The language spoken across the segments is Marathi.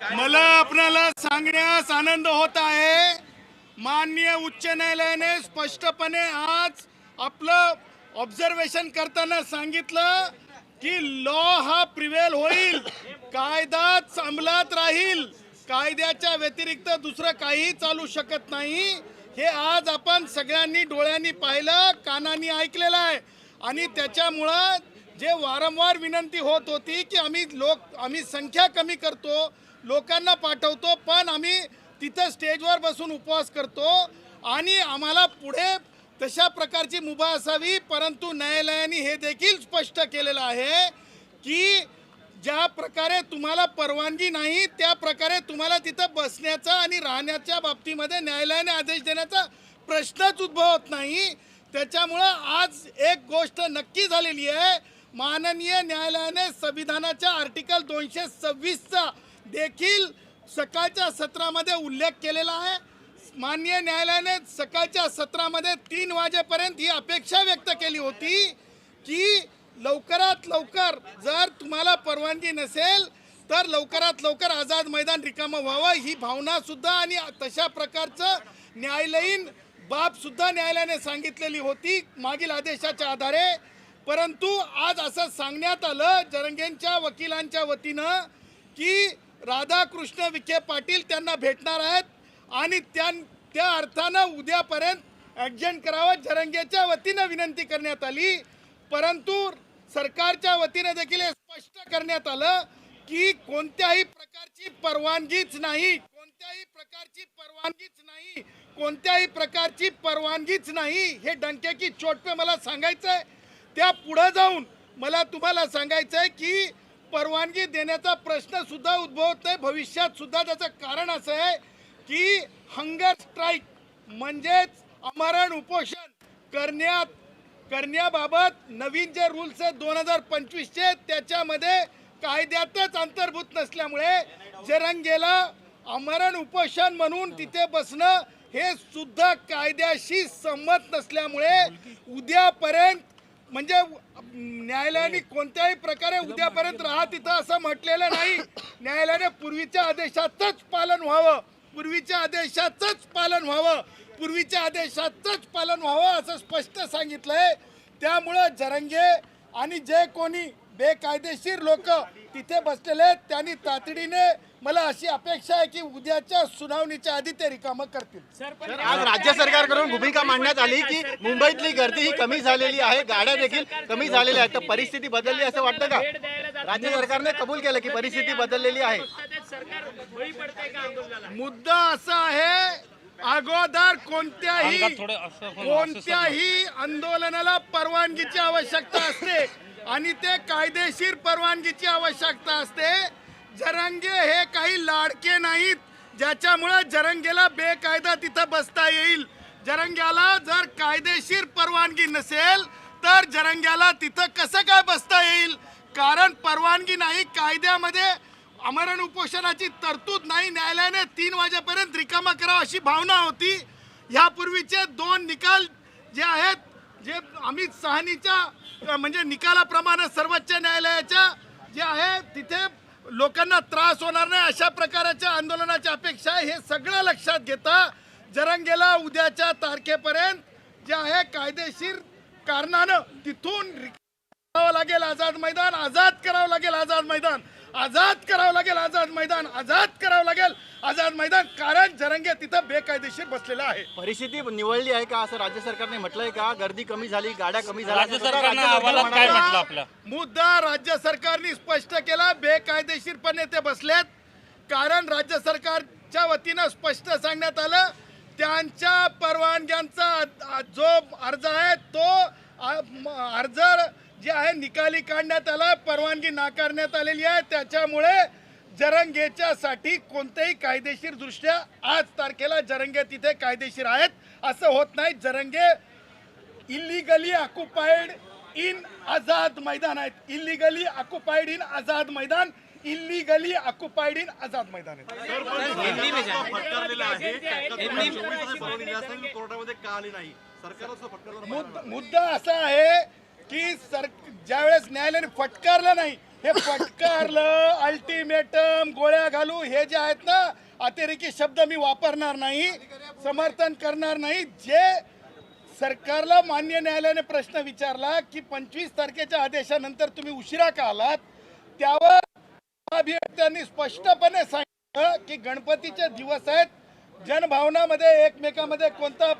मला आपल्याला सांगण्यास आनंद होत आहे. माननीय उच्च न्यायालयाने स्पष्टपणे आज आपलं ऑब्झर्वेशन करताना सांगितलं की लॉ हा प्रिवेल होईल. कायदाच अंमलात राहील. कायद्याच्या व्यतिरिक्त दुसरं काही चालू शकत नाही. हे आज आपण सगळ्यांनी डोळ्यांनी पाहिलं कानांनी ऐकलेलं आहे. आणि त्याच्यामुळं जे वारंवार विनंती होत होती की आम्ही लोक आम्ही संख्या कमी करतो लोकांना पाठवतो पण आम्ही तिथं स्टेजवर बसून उपवास करतो आणि आम्हाला पुढे तशा प्रकारची मुभा असावी परंतु न्यायालयाने हे देखील स्पष्ट केलेलं आहे की ज्या प्रकारे तुम्हाला परवानगी नाही त्या प्रकारे तुम्हाला तिथं बसण्याचा आणि राहण्याच्या बाबतीमध्ये न्यायालयाने आदेश देण्याचा प्रश्नच उद्भवत नाही. त्याच्यामुळं आज एक गोष्ट नक्की झालेली आहे माननीय न्यायालयाने संविधानाच्या आर्टिकल दोनशे सव्वीसचा देखील सकाळच्या सत्रामध्ये उल्लेख केलेला आहे. माननीय न्यायालयाने सकाळच्या सत्रामध्ये तीन वाजेपर्यंत ही अपेक्षा व्यक्त केली होती की लवकरात लवकर जर तुम्हाला परवानगी नसेल तर लवकरात लवकर आझाद मैदान रिकामं व्हावं ही भावनासुद्धा आणि तशा प्रकारचं न्यायालयीन बाबसुद्धा न्यायालयाने सांगितलेली होती मागील आदेशाच्या आधारे. परंतु आज असं सांगण्यात आलं जरंगेंच्या वकिलांच्या वतीनं की राधाकृष्ण विखे पाटील त्यांना भेटणार आहेत आणि त्या त्या अर्थानं उद्यापर्यंत ॲडजंट करावं जरंगेच्या वतीनं विनंती करण्यात आली. परंतु सरकारच्या वतीनं देखील हे स्पष्ट करण्यात आलं की कोणत्याही प्रकारची परवानगीच नाही. कोणत्याही प्रकारची परवानगीच नाही. कोणत्याही प्रकारची परवानगीच नाही. हे डंकेकी चोट पे मला सांगायचं आहे त्या पुढं जाऊन मला तुम्हाला सांगायचं आहे की परवानगी देण्याचा प्रश्न सुद्धा उद्भवत नाही भविष्यात सुद्धा त्याचं कारण असं आहे की हंगर स्ट्राईक म्हणजेच अमरण उपोषण करण्यात करण्याबाबत नवीन जे रूल्स आहेत दोन हजार पंचवीसचे त्याच्यामध्ये कायद्यातच अंतर्भूत नसल्यामुळे जरंगेला अमरण उपोषण म्हणून तिथे बसणं हे सुद्धा कायद्याशी संमत नसल्यामुळे उद्यापर्यंत म्हणजे न्यायालयाने कोणत्याही प्रकारे उद्यापर्यंत राहा तिथं असं म्हटलेलं नाही. न्यायालयाने पूर्वीच्या आदेशाचंच पालन व्हावं. पूर्वीच्या आदेशाचंच पालन व्हावं. पूर्वीच्या आदेशाचंच पालन व्हावं असं स्पष्ट सांगितलंय. त्यामुळं जरंगे आणि जे कोणी बेकायदेशीर लोक तिथे बसलेले आहेत त्यांनी तातडीने मला अशी अपेक्षा आहे की उद्याच्या सुनावणीच्या आधी ते रिकामं करतील. आज राज्य सरकारकडून भूमिका मांडण्यात आली की मुंबईतली गर्दी ही कमी झालेली आहे गाड्या देखील कमी झालेल्या आहेत. तर परिस्थिती बदलली असं वाटतं का? राज्य सरकारने कबूल केलं की परिस्थिती बदललेली आहे. मुद्दा असा आहे अगोदर कोणत्याही कोणत्याही आंदोलनाला परवानगीची आवश्यकता असते. आणि ते कायदेशीर परवानगीची आवश्यकता असते. जरंगे हे काही लाडके नाहीत. ज्याच्यामुळे जरंगेला बेकायदा तिथं बसता येईल. जरंग्याला जर कायदेशीर परवानगी नसेल तर जरंग्याला तिथं कसं काय बसता येईल? कारण परवानगी नाही कायद्यामध्ये अमरण उपोषणाची तरतूद नाही न्यायालयाने तीन वाजेपर्यंत रिकामा करावा अशी भावना होती. यापूर्वीचे दोन निकाल जे आहेत जे अमित सहानीच्या म्हणजे निकालाप्रमाणे सर्वोच्च न्यायालयाच्या जे आहे तिथे लोकांना त्रास होणार नाही अशा प्रकारच्या आंदोलनाची अपेक्षा आहे. हे सगळं लक्षात घेता जरंगेला उद्याच्या तारखेपर्यंत जे आहे कायदेशीर कारणानं तिथून करावं लागेल आझाद मैदान आझाद करावं लागेल आझाद मैदान. आझाद करावं लागेल आझाद मैदान आझाद करावं लागेल आझाद मैदान. कारण जरंगे तिथं बेकायदेशीर बसलेला आहे. परिस्थिती निवडली आहे का? असं राज्य सरकारने म्हटलंय का? गर्दी कमी झाली गाड्या कमी झाल्या. राज्य असं स्वतः सरकारनं राज्य सरकार अहवालात काय म्हणालं. म्हटलं आपलं? मुद्दा राज्य सरकारने स्पष्ट केला बेकायदेशीरपणे ते बसलेत. कारण राज्य सरकारच्या वतीनं स्पष्ट सांगण्यात आलं त्यांच्या परवानग्यांचा जो अर्ज आहे तो अर्ज जे आहे निकाली काढण्यात आला परवानगी नाकारण्यात आलेली आहे. त्याच्यामुळे जरंगेच्या साठी कोणत्याही कायदेशीर दृष्ट्या आज तारखेला जरंगे तिथे कायदेशीर आहेत. असं होत नाही. Jarange illegally occupied in Azad Maidan आहेत. इलिगली ऑक्युपाईड इन आझाद मैदान. Illegally occupied in Azad Maidan आहेत. मुद्द- मुद्दा असा आहे की सर ज्यावेळेस न्यायालयाने फटकारलं नाही हे फटकारलं अल्टिमेटम गोळ्या घालू हे जे आहेत ना अतिरेकी शब्द मी वापरणार नाही समर्थन करणार नाही. जे सरकारला मान्य न्यायालयाने प्रश्न विचारला की पंचवीस तारखेच्या आदेशानंतर तुम्ही उशिरा का आलात त्यावर अभियंत्यांनी स्पष्टपणे सांगितलं की गणपतीचे दिवस आहेत. जनभावनामध्ये एकमेकामध्ये कोणता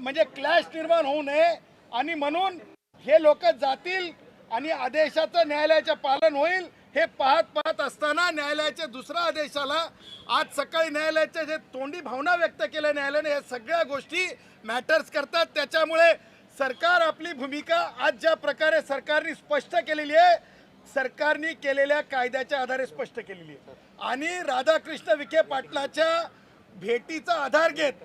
म्हणजे क्लॅश निर्माण होऊ नये. आणि म्हणून हे लोक जातील आणि आदेशाचं न्यायालयाचं पालन होईल हे पाहत पाहत असताना न्यायालयाच्या दुसऱ्या आदेशाला आज सकाळी न्यायालयाच्या जे तोंडी भावना व्यक्त केल्या न्यायालयाने या सगळ्या गोष्टी मॅटर्स करतात. त्याच्यामुळे सरकार आपली भूमिका आज ज्या प्रकारे सरकारने स्पष्ट केलेली आहे सरकारने केलेल्या कायद्याच्या आधारे स्पष्ट केलेली आहे. आणि राधाकृष्ण विखे पाटलाच्या भेटीचा आधार घेत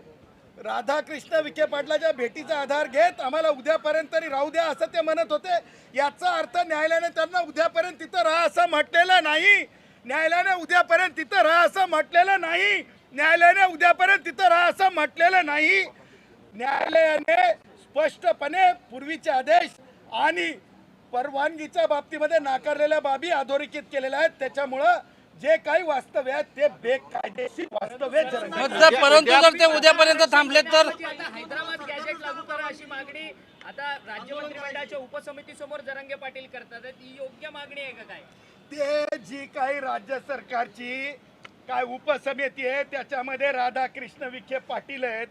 राधाकृष्ण विखे पाटलाच्या भेटीचा आधार घेत आम्हाला उद्यापर्यंत तरी राहू द्या असं ते म्हणत होते. याचा अर्थ न्यायालयाने त्यांना उद्यापर्यंत तिथं राहा असं म्हटलेलं नाही. न्यायालयाने उद्यापर्यंत तिथं राहा असं म्हटलेलं नाही. न्यायालयाने उद्यापर्यंत तिथं राहा असं म्हटलेलं नाही. न्यायालयाने स्पष्टपणे पूर्वीचे आदेश आणि परवानगीच्या बाबतीमध्ये नाकारलेल्या बाबी अधोरेखित केलेल्या आहेत. त्याच्यामुळं जे काही वास्तव्य आहे ते बेकायदेशीर वास्तव्य परंतु जर ते उद्यापर्यंत थांबले तर? हैदराबाद गॅजेट लागू करा अशी मागणी. आता राज्य मंत्रिमंडळाच्या उपसमितीसमोर जरांगे पाटील करतात. ही योग्य मागणी आहे का काय? ते जी काही राज्य सरकारची काय उपसमिती आहे त्याच्यामध्ये राधाकृष्ण विखे पाटील आहेत.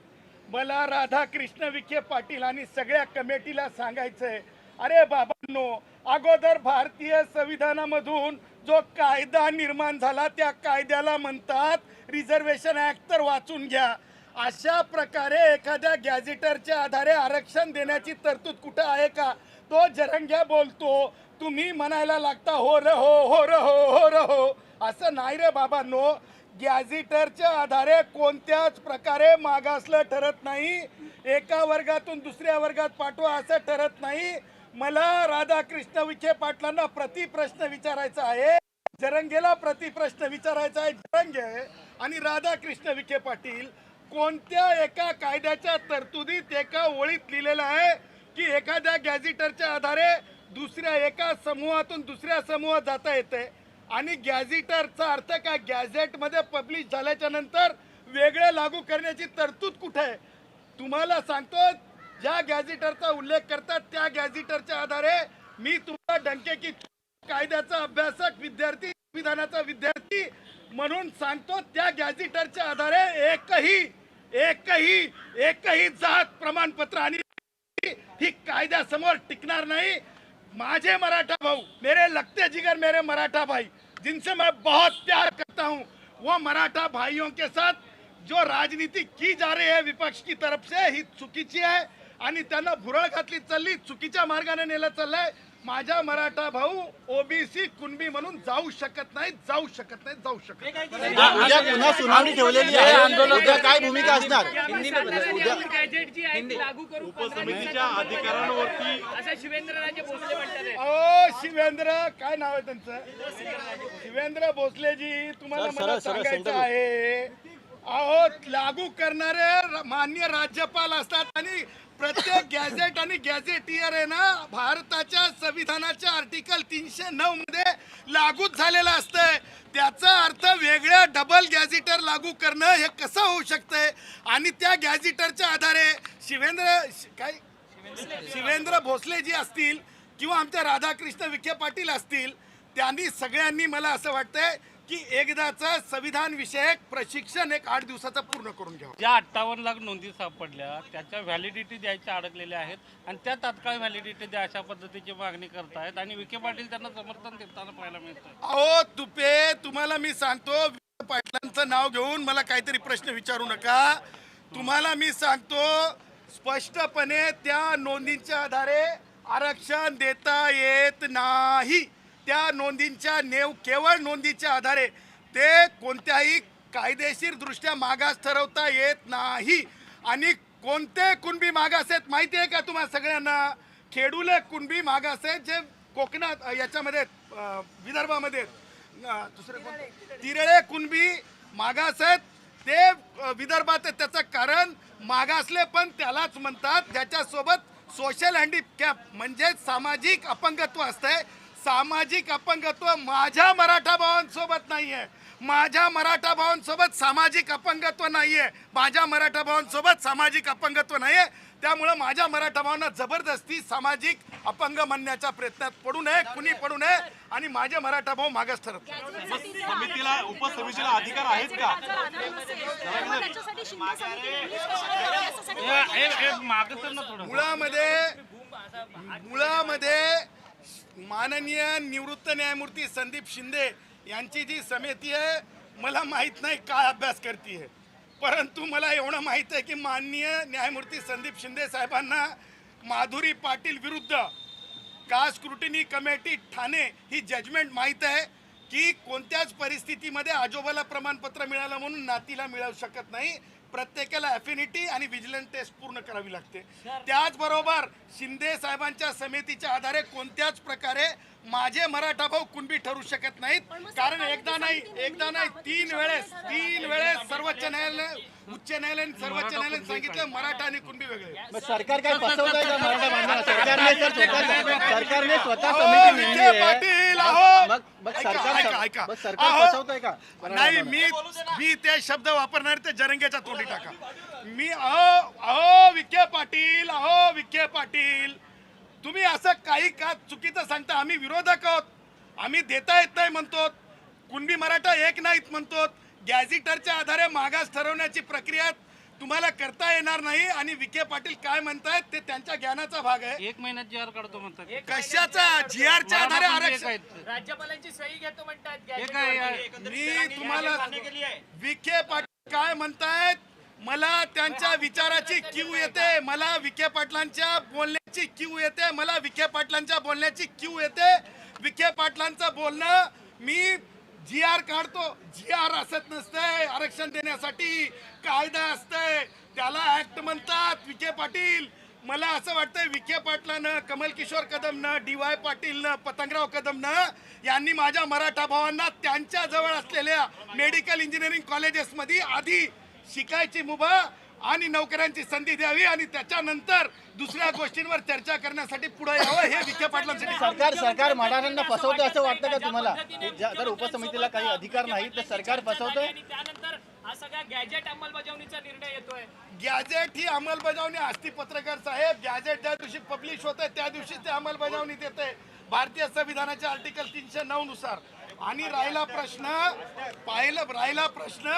मला राधाकृष्ण विखे पाटील आणि सगळ्या कमिटीला सांगायचंय अरे बाबांनो अगोदर भारतीय संविधानामधून जो कायदा निर्माण झाला त्या कायद्याला म्हणतात रिझर्वेशन ऍक्ट तर वाचून घ्या. अशा प्रकारे एखाद्या गॅझेटरच्या आधारे आरक्षण देण्याची तरतूद कुठं आहे का? तो जरंग्या बोलतो तुम्ही म्हणायला लागता हो र हो हो र हो हो र हो. असं नाही रे बाबांनो. गॅझेटरच्या आधारे कोणत्याच प्रकारे मागासलं ठरत नाही. एका वर्गातून दुसऱ्या वर्गात पाठवा असं ठरत नाही. मला राधाकृष्ण विखे पाटलांना प्रतिप्रश्न विचारायचा आहे. जरंगेला प्रतिप्रश्न विचारायचा आहे जरंगे आणि राधाकृष्ण विखे पाटील कोणत्या एका कायद्याच्या तरतुदीत एका ओळीत लिहिलेलं आहे की एखाद्या गॅझेटरच्या आधारे दुसऱ्या एका समूहातून दुसऱ्या समूहात जाता येते? आणि गॅझेटरचा अर्थ काय? गॅझेटमध्ये पब्लिश झाल्याच्यानंतर वेगळे लागू करण्याची तरतूद कुठे आहे? तुम्हाला सांगतो ज्या गॅझेटरचा उल्लेख करतात त्या गॅझेटरच्या आधारे मी तुम्हाला डंके की कायद्याचा अभ्यासक विद्यार्थी संविधानाचा विद्यार्थी म्हणून सांगतो त्या गॅझेटरच्या आधारे एकही एकही एकही जात प्रमाणपत्र आणि ही कायद्यासमोर टिकणार नाही. माझे मराठा भाऊ मेरे लगते जिगर मेरे मराठा भाई जिनसे मैं बहुत प्यार करता हूँ वो मराठा भाइयों के साथ जो राजनीति की जा रही है विपक्ष की तरफ से ही चुकीची आहे आणि त्यांना भुरळ घातली चालली चुकीच्या मार्गाने नेलं चाललंय. माझा मराठा भाऊ ओबीसी कुणबी म्हणून जाऊ शकत नाही जाऊ शकत नाही जाऊ शकत नाही. उद्या पुन्हा सुनावणी ठेवलेली आहे. उद्या काय भूमिका असणार? उपसमितीच्या अधिकारांवरती असं शिवेंद्रराजे भोसले म्हणतात अहो शिवेंद्र काय नाव आहे त्यांचं? शिवेंद्र भोसलेजी तुम्हाला मला सांगायचं. आहे अहो लागू करणारे र- मान्य राज्यपाल असतात आणि प्रत्येक गॅझेट आणि गॅझेटियर आहे ना भारताच्या संविधानाच्या आर्टिकल तीनशे नऊ मध्ये लागूच झालेलं असतंय. त्याचा अर्थ वेगळ्या डबल गॅझेटर लागू करणं हे कसं होऊ शकतंय? आणि त्या गॅझेटरच्या आधारे शिवेंद्र शि- काय? शिवेंद्र भोसले जी असतील किंवा आमच्या राधाकृष्ण विखे पाटील असतील त्यांनी सगळ्यांनी मला असं वाटतंय की एकदाचं संविधान विषयक प्रशिक्षण एक आठ दिवसाचं पूर्ण करून घ्यावं. ज्या अठ्ठावन्न लाख नोंदी सापडल्या त्याच्या व्हॅलिडिटी द्यायच्या अडकलेल्या आहेत आणि त्या तात्काळ व्हॅलिडिटी द्या अशा पद्धतीची मागणी करतायत आणि विखे पाटील त्यांना समर्थन देताना पाहायला मिळतं अहो तुपे तुम्हाला मी सांगतो विखे पाटलांचं नाव घेऊन मला काहीतरी प्रश्न विचारू नका. तुम्हाला मी सांगतो स्पष्टपणे त्या नोंदींच्या आधारे आरक्षण देता येत नाही. त्या नोंदींच्या नेव केवळ नोंदीच्या आधारे ते कोणत्याही कायदेशीरदृष्ट्या मागास ठरवता येत नाही. आणि कोणते कुणबी मागास आहेत माहिती आहे का तुम्हाला सगळ्यांना? खेडूले कुणबी मागास आहेत जे कोकणात याच्यामध्ये आहेत, विदर्भामध्ये आहेत. दुसरे कोण? तिरळे कुणबी मागास आहेत. ते विदर्भात आहेत. त्याचं कारण मागासले पण त्यालाच म्हणतात. ज्याच्यासोबत सोशल हँडीकॅप म्हणजे सामाजिक अपंगत्व असतंय सामाजिक अपंगत्व माझ्या मराठा भावांसोबत नाहीये. माझ्या मराठा भावांसोबत सामाजिक अपंगत्व नाहीये. माझ्या मराठा भावांसोबत सामाजिक अपंगत्व नाहीये. त्यामुळं माझ्या मराठा भावांना जबरदस्ती सामाजिक अपंग म्हणण्याच्या प्रयत्नात पडू नये कुणी पडू नये आणि माझे मराठा भाऊ मागास ठरत नाही. समितीला उपसमितीला अधिकार आहेत का? मुळामध्ये मुळामध्ये माननीय निवृत्त न्यायमूर्ती संदीप शिंदे यांची जी समिती आहे मला माहीत नाही काय अभ्यास करते परंतु मला एवढं माहीत आहे की माननीय न्यायमूर्ती संदीप शिंदे साहेबांना माधुरी पाटील विरुद्ध का स्क्रुटिनी कमिटी ठाणे ही जजमेंट माहीत आहे की कोणत्याच परिस्थितीमध्ये आजोबाला प्रमाणपत्र मिळालं म्हणून नातीला मिळू शकत नाही. प्रत्येकाला अफिनिटी आणि विजिलंट टेस्ट पूर्ण करावी लागते. त्याचबरोबर शिंदे साहेबांच्या समितीच्या आधारे कोणत्याच प्रकारे माझे मराठा भाऊ कुणबी ठरू शकत नाहीत. कारण एकदा नाही एकदा नाही तीन वेळेस तीन वेळेस सर्वोच्च न्यायालय उच्च न्यायालयाने सर्वोच्च न्यायालयाने सांगितलं मराठा आणि कुणबी वेगळे. मग सरकार काय फसवतंय का मराठा बांधवांना सरकारने सर स्वतः सरकारने स्वतः अहो, समिती नेमली विखे आहे. पाटील अहो. मग मग ऐका, सरकार ऐका, ऐका. मग सरकार अहो, फसवतंय का मराठा नाही बांधवांना? मी मी ते शब्द वापरणार ते जरंगेच्या तोंडी टाका. मी अहो अहो विखे पाटील अहो विखे पाटील. तुम्ही असं काही का चुकीचं सांगता? आम्ही विरोधक आहोत. आम्ही देता येत नाही म्हणतो. कुणबी मराठा एक नाहीत म्हणतो. गॅझिटरच्या आधारे मागास ठरवण्याची प्रक्रिया तुम्हाला करता येणार नाही आणि विखे पाटील काय म्हणतायत ते त्यांच्या ज्ञानाचा भाग आहे. एक महिन्यात जी आर काढतो म्हणतात. कशाचा? जी आरच्या आधारे आरक्षण. राज्यपालांची सही घेतो म्हणतात मी तुम्हाला विखे पाटील काय म्हणतायत? मला त्यांच्या विचाराची क्यू येते मला विखे पाटलांच्या बोलण्याची क्यू येते मला विखे पाटलांच्या बोलण्याची क्यू येते. विखे पाटलांचं बोलणं मी जी आर काढतो. जी आर असत नसतंय आरक्षण देण्यासाठी कायदा असतंय त्याला ऍक्ट म्हणतात विखे पाटील. मला असं वाटतंय विखे पाटलानं कमल किशोर कदमनं डी वाय पाटीलनं पतंगराव कदमनं यांनी माझ्या मराठा भावांना त्यांच्या जवळ असलेल्या मेडिकल इंजिनिअरिंग कॉलेजेसमध्ये आधी शिकायची मुभा आणि नोकऱ्यांची संधी द्यावी आणि त्याच्यानंतर दुसऱ्या गोष्टींवर चर्चा करण्यासाठी पुढे यावं हे विखे पाटलांसाठी सरकार सरकार मराठ्यांना फसवतंय असं वाटतं का तुम्हाला? जर उपसमितीला काही अधिकार नाही तर सरकार फसवतंय. आणि त्यानंतर हा सगळा गॅजेट अंमलबजावणीचा निर्णय येतोय. गॅजेट ही अंमलबजावणी असती पत्रकार साहेब गॅजेट ज्या दिवशी पब्लिश होते त्या दिवशी ते अंमलबजावणीत येते भारतीय संविधानाच्या आर्टिकल तीनशे नऊ नुसार. आणि राहिला प्रश्न पाहिलं राहिला प्रश्न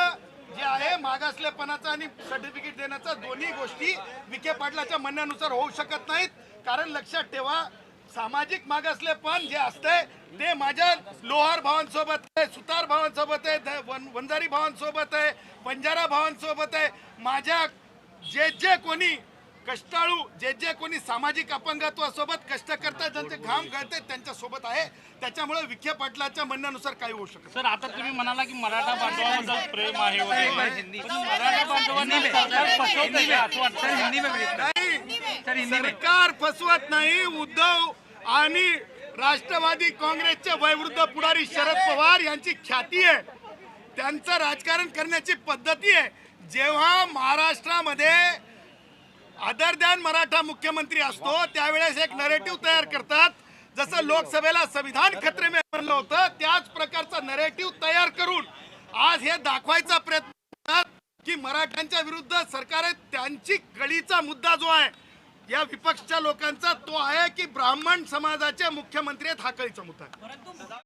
जे आहे मागासलेपणाचा आणि सर्टिफिकेट देण्याचा दोन्ही गोष्टी विखे पाटलाच्या म्हणण्यानुसार होऊ शकत नाहीत. कारण लक्षात ठेवा सामाजिक मागासलेपण जे असतंय ते माझ्या लोहार भावांसोबत आहे सुतार भावांसोबत आहे वन- वंजारी भावांसोबत आहे बंजारा भावांसोबत आहे. माझ्या जे जे कोणी कष्टाळू जे जे कोणी सामाजिक अपंगत्वासोबत कष्ट करतात ज्यांचे घाम गळते त्यांच्यासोबत आहे. त्याच्यामुळे विखे पाटलाच्या म्हणण्यानुसार काही होऊ शकत सर आता तुम्ही म्हणाला की मराठा बांधवांबद्दल प्रेम आहे वगैरे. पण मराठा बांधवांना सरकार फसवतंय. का? असं वाटतं नाही. सरकार फसवत नाही उद्धव आणि राष्ट्रवादी काँग्रेसचे वयवृद्ध पुढारी शरद पवार यांची ख्याती आहे. त्यांचं राजकारण करण्याची पद्धती आहे. जेव्हा महाराष्ट्रामध्ये अदर दॅन मराठा मुख्यमंत्री असतो त्यावेळेस एक नरेटिव्ह तयार करतात. जसं लोकसभेला संविधान खत्रे में म्हणलं होतं त्याच प्रकारचा नरेटिव्ह तयार करून आज हे दाखवायचा प्रयत्न करतात की मराठ्यांच्या विरुद्ध सरकार आहे त्यांची कळीचा मुद्दा जो आहे या विपक्षच्या लोकांचा तो आहे की ब्राह्मण समाजाचे मुख्यमंत्री आहेत हा कळीचा मुद्दा